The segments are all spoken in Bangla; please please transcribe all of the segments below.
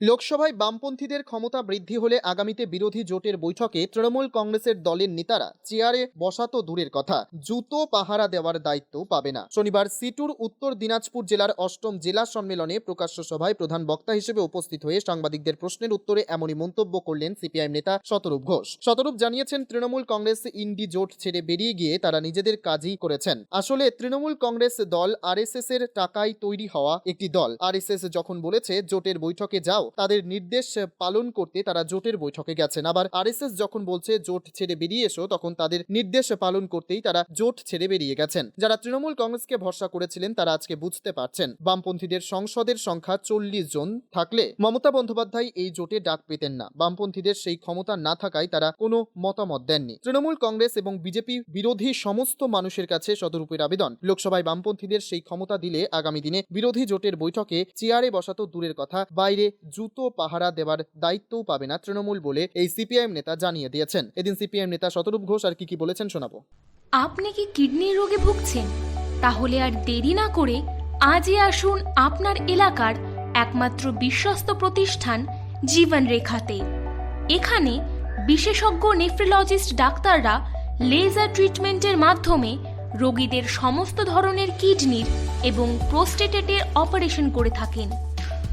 লোকসভায় বামপন্থীদের ক্ষমতা বৃদ্ধি হলে আগামীতে বিরোধী জোটের বৈঠকে তৃণমূল কংগ্রেসের দলের নেতারা চেয়ারে বসা তো দূরের কথা, জুতো পাহারা দেওয়ার দায়িত্ব পাবে না। শনিবার সিটুর উত্তর দিনাজপুর জেলার অষ্টম জেলা সম্মেলনে প্রকাশ্য সভায় প্রধান বক্তা হিসেবে উপস্থিত হয়ে সাংবাদিকদের প্রশ্নের উত্তরে এমনই মন্তব্য করলেন সিপিআইএম নেতা শতরূপ ঘোষ। শতরূপ জানিয়েছেন, তৃণমূল কংগ্রেস ইন্ডি জোট ছেড়ে বেরিয়ে গিয়ে তারা নিজেদের কাজই করেছেন। আসলে তৃণমূল কংগ্রেস দল আরএসএস এর টাকায় তৈরি হওয়া একটি দল। আরএসএস যখন বলেছে, জোটের বৈঠকে যাও তাদের নির্দেশ পালন করতে তারা জোটের বৈঠকে গেছেন। আবার আরএসএস যখন বলছে জোট ছেড়ে বেরিয়ে এসো, তখন তাদের নির্দেশ পালন করতেই তারা জোট ছেড়ে বেরিয়ে গেছেন। যারা তৃণমূল কংগ্রেসকে ভরসা করেছিলেন, তারা আজকে বুঝতে পারছেন। বামপন্থীদের সংসদের সংখ্যা চল্লিশ জন থাকলে মমতা বন্দ্যোপাধ্যায় এই জোটে ডাক পেতেন না। বামপন্থীদের সেই ক্ষমতা না থাকায় তারা কোনো মতামত দেননি। তৃণমূল কংগ্রেস এবং বিজেপি বিরোধী সমস্ত মানুষের কাছে শতরূপের আবেদন। লোকসভায় বামপন্থীদের সেই ক্ষমতা দিলে আগামী দিনে বিরোধী জোটের বৈঠকে চেয়ারে বসাতো দূরের কথা, বাইরে জুতো পাহারা দেওয়ার দায়িত্বও পাবে না তৃণমূল বলে এই সিপিআইএম নেতা জানিয়ে দিয়েছেন। এদিন সিপিআইএম নেতা শতরূপ ঘোষ আর কি কি বলেছেন শোনাবো। আপনি কি কিডনির রোগে ভুগছেন? তাহলে আর দেরি না করে আজই আসুন আপনার এলাকার একমাত্র বিশ্বস্ত প্রতিষ্ঠান জীবন রেখাতে এখানে বিশেষজ্ঞ নেফ্রোলজিস্ট ডাক্তাররা লেজার ট্রিটমেন্টের মাধ্যমে রোগীদের সমস্ত ধরনের কিডনির এবং প্রোস্টেটেটের অপারেশন করে থাকেন।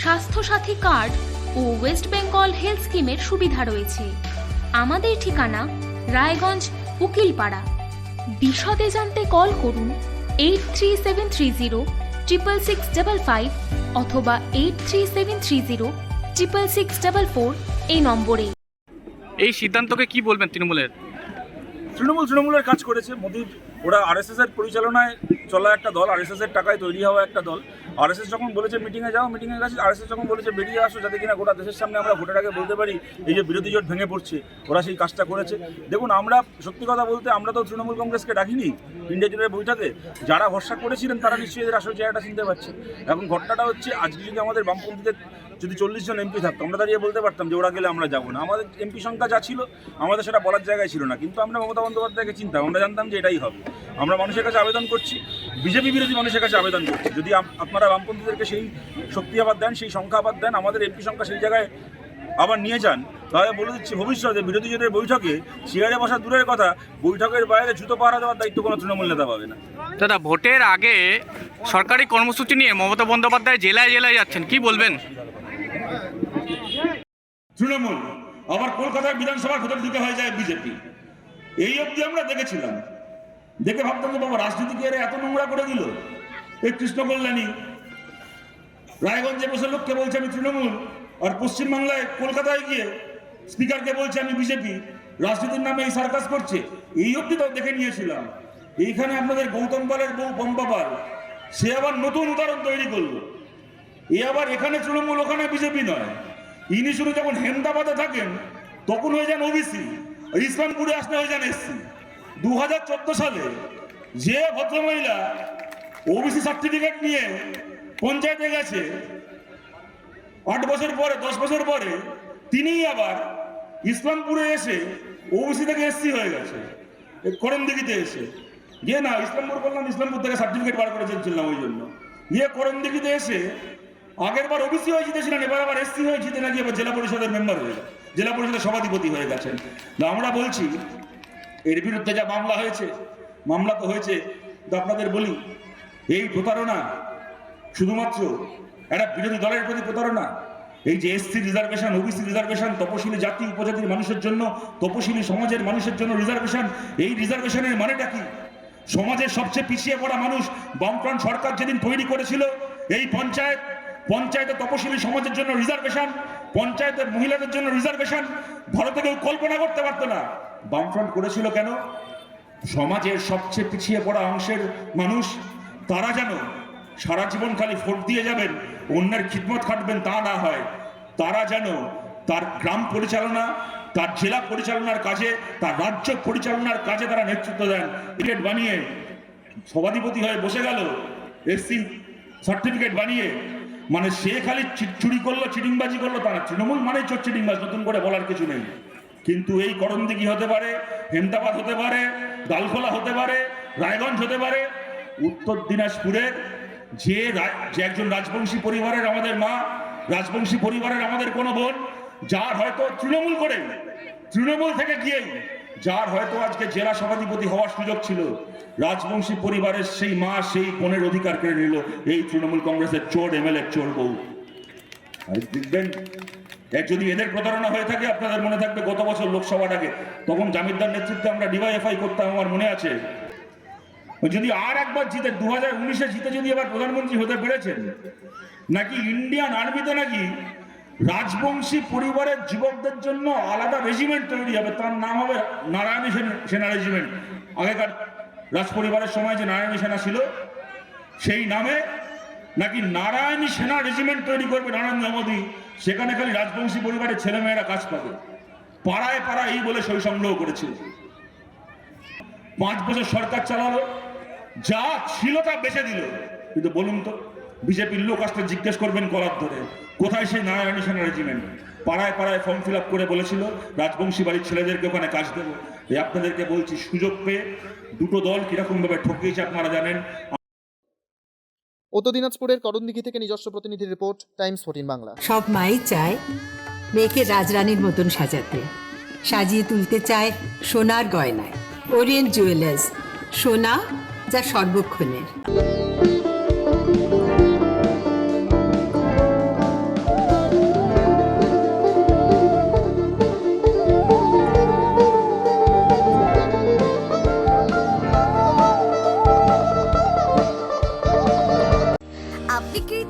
স্বাস্থ্যসাথী কার্ড ও ওয়েস্ট বেঙ্গল হেলথ স্কিমের সুবিধা রয়েছে। আমাদের ঠিকানা রায়গঞ্জ উকিলপাড়া। বিশদে জানতে কল করুন eight three seven three zero triple six double five অথবা eight three seven three zero triple six double four এই নম্বরে। এই সিদ্ধান্তকে কি বলবেন তৃণমূলের? তৃণমূল তৃণমূলের কাজ করেছে মোদির ওরা আরএসএস এর পরিচালনায় চলা একটা দল আরএসএস এর টাকায় তৈরি হওয়া একটা দল। আরএসএস যখন বলেছে মিটিংয়ে যাও মিটিংয়ে গেছে, আরএসএস যখন বলেছে বেরিয়ে আসো যাতে কিনা গোটা দেশের সামনে আমরা ভোটের আগে বলতে পারি, এই যে বিরোধী জোট ভেঙে পড়ছে, ওরা সেই কাজটা করেছে। দেখুন, আমরা সত্যি কথা বলতে আমরা তো তৃণমূল কংগ্রেসকে ডাকিনি ইন্ডিয়া জোটের বৈঠকে। যারা ভরসা করেছিলেন তারা নিশ্চয়ই এদের আসল চেহারাটা চিনতে পারছে এখন ঘটনাটা হচ্ছে, আজকে যদি আমাদের বামপন্থীদের যদি চল্লিশ জন এমপি থাকতো, আমরা দাঁড়িয়ে বলতে পারতাম যে ওরা গেলে আমরা যাব না। আমাদের এমপি সংখ্যা যা ছিল, আমাদের সেটা বলার জায়গায় ছিল না। কিন্তু আমরা মমতা বন্দ্যোপাধ্যায়কে চিন্তাম, আমরা জানতাম যে এটাই হবে। আমরা মানুষের কাছে আবেদন করছি, বিজেপি বিরোধী মানুষের কাছে আবেদন করছি। যদি আপনারা বামপন্থীদেরকে সেই শক্তি আবার দেন, সেই সংখ্যা আবার দেন, আমাদের এমপি সংখ্যা সেই জায়গায় আবার নিয়ে যান, তাহলে বলে দিচ্ছি ভবিষ্যতে বিরোধী জোটের বৈঠকে চেয়ারে বসা দূরের কথা, বৈঠকের বাইরে জুতো পাহারা দেওয়ার দায়িত্ব কোনো তৃণমূল নেতা পাবে না। দাদা, ভোটের আগে সরকারি কর্মসূচি নিয়ে মমতা বন্দ্যোপাধ্যায় জেলায় জেলায় যাচ্ছেন, কি বলবেন? তৃণমূল, আবার কলকাতায় বিধানসভার ভেতর দিতে হয়ে যায় বিজেপি। এই অবধি আমরা দেখেছিলাম। দেখে ভাবতাম যে বাবা রাজনীতিকে এরা এত নোংরা করে দিল? এই কৃষ্ণ কল্যাণী, রায়গঞ্জে বসে লোককে বলছে, আমি তৃণমূল। আর পশ্চিমবাংলায় কলকাতায় গিয়ে স্পিকারকে বলছে, আমি বিজেপি। রাজনীতির নামে এই সার্কাস করছে। এই অবধি তো দেখে নিয়েছিলাম। এইখানে আপনাদের গৌতম পালের বউ পম্পা পাল, সে আবার নতুন উদাহরণ তৈরি করল। এ আবার এখানে তৃণমূল, ওখানে বিজেপি নয়। ইনি শুধু যখন হেমদাবাদে থাকেন, তখন হয়ে যান ওবিসি, ইসলামপুরে আসলে হয়ে যান এসসি। দুহাজার চোদ্দ সালে যে ভদ্রমহিলা ওবিসি সার্টিফিকেট নিয়ে পঞ্চায়েতে গেছে, আট বছর পরে, দশ বছর পরে তিনিই আবার ইসলামপুরে এসে ওবিসি থেকে এসসি হয়ে গেছে করমদিঘিতে এসে। গিয়ে না, ইসলামপুর বললাম, ইসলামপুর থেকে সার্টিফিকেট বার করে চেয়েছিলাম ওই জন্য। গিয়ে করমদিঘিতে এসে আগের বার ওবিসি হয়ে জিতেছিলেন, এবার আবার এসসি হয়ে জিতে নাকি এবার জেলা পরিষদের মেম্বার হয়ে জেলা পরিষদের সভাধিপতি হয়ে গেছেন। আমরা বলছি, এর বিরুদ্ধে যা মামলা হয়েছে, মামলা তো হয়েছে, তো আপনাদের বলি, এই প্রতারণা শুধুমাত্র একটা বিরোধী দলের প্রতি প্রতারণা, এই যে এসসি রিজার্ভেশন, ওবিসি রিজার্ভেশন, তপশিলি জাতি, উপজাতির মানুষের জন্য, তপশিলি সমাজের মানুষের জন্য রিজার্ভেশন, এই রিজার্ভেশনের মানেটা কি? সমাজের সবচেয়ে পিছিয়ে পড়া মানুষ বামফ্রন্ট সরকার যেদিন তৈরি করেছিল, এই পঞ্চায়েত পঞ্চায়েতে তপশিলি সমাজের জন্য রিজার্ভেশন পঞ্চায়েতের মহিলাদের জন্য রিজার্ভেশন ভারতে কেউ কল্পনা করতে পারতো না। বামফ্রন্ট করেছিল কেন? সমাজের সবচেয়ে পিছিয়ে পড়া অংশের মানুষ, তারা যেন সারা জীবন খালি ভোট দিয়ে যাবেন, অন্যের খিদমত খাটবেন তা না হয়। তারা যেন তার গ্রাম পরিচালনা, তার জেলা পরিচালনার কাজে, তার রাজ্য পরিচালনার কাজে তারা নেতৃত্ব দেন। টিকিট বানিয়ে সভাধিপতি হয়ে বসে গেল এসসি সার্টিফিকেট বানিয়ে মানে সে খালি চুরি করল, চিটিংবাজি করল, তারা তৃণমূল মানেই চোর চিটিংবাজ, নতুন করে বলার কিছু নেই। কিন্তু এই করণদিঘি হতে পারে, হেমদাবাদ হতে পারে ডালখোলা হতে পারে, রায়গঞ্জ হতে পারে, উত্তর দিনাজপুরের যে যে একজন রাজবংশী পরিবারের আমাদের মা, রাজবংশী পরিবারের আমাদের কোনো বোন, যার হয়তো তৃণমূল করে তৃণমূল থেকে গিয়েই যার হয়তো আজকে জেলা সভাধিপতি হওয়ার সুযোগ ছিল। রাজবংশী পরিবারের সেই মা সেই বোনের অধিকার কেড়ে নিল। এই তৃণমূল কংগ্রেসের চোর এম এল এমএলএ চোর বউ। দেখবেন যদি এদের প্রতারণা হয়ে থাকে, আপনাদের মনে থাকবে গত বছর লোকসভার আগে। তখন জামিরদার নেতৃত্বে আমরা ডিওয়াইএফআই করতাম, আমার মনে আছে। যদি আর একবার জিতে দু হাজার উনিশে জিতে যদি এবার প্রধানমন্ত্রী হতে পেরেছেন, নাকি ইন্ডিয়ান আর্মিতে নাকি রাজবংশী পরিবারের যুবকদের জন্য আলাদা রেজিমেন্ট তৈরি হবে। তার নাম হবে নারায়ণী সেন- রেজিমেন্ট আগেকার রাজ পরিবারের সময় যে নারায়ণী সেনা ছিল, সেই নামে নাকি নারায়ণী সেনা রেজিমেন্ট তৈরি করবে নরেন্দ্র মোদী। সেখানে খালি রাজবংশী পরিবারের ছেলেমেয়েরা কাজ পাবে। পাড়ায় পাড়ায় এই বলে সই সংগ্রহ করেছিল। পাঁচ বছর সরকার চালালো, যা ছিল তা বেঁচে দিল। কিন্তু বলুন তো বিজেপির লোক আসতে জিজ্ঞেস করবেন কলার ধরে কোথায় সেই নারায়ণী সেনা রেজিমেন্ট পাড়ায় পাড়ায় ফর্ম ফিল আপ করে বলেছিল রাজবংশী বাড়ির ছেলেদেরকে ওখানে কাজ দেবো। এই আপনাদেরকে বলছি সুযোগ পেয়ে দুটো দল কীরকম ভাবে ঠকিয়েছে আপনারা জানেন। উত্তর দিনাজপুরের করণদিঘি থেকে নিজস্ব প্রতিনিধি রিপোর্ট টাইমস ফোর্টিন বাংলা। সব মাই চায় মেয়েকে রাজরানীর মতন সাজাতে। সাজিয়ে তুলতে চায় সোনার গয়নায়। ওরিয়েন্ট জুয়েলার্স সোনা যা সর্বক্ষণের।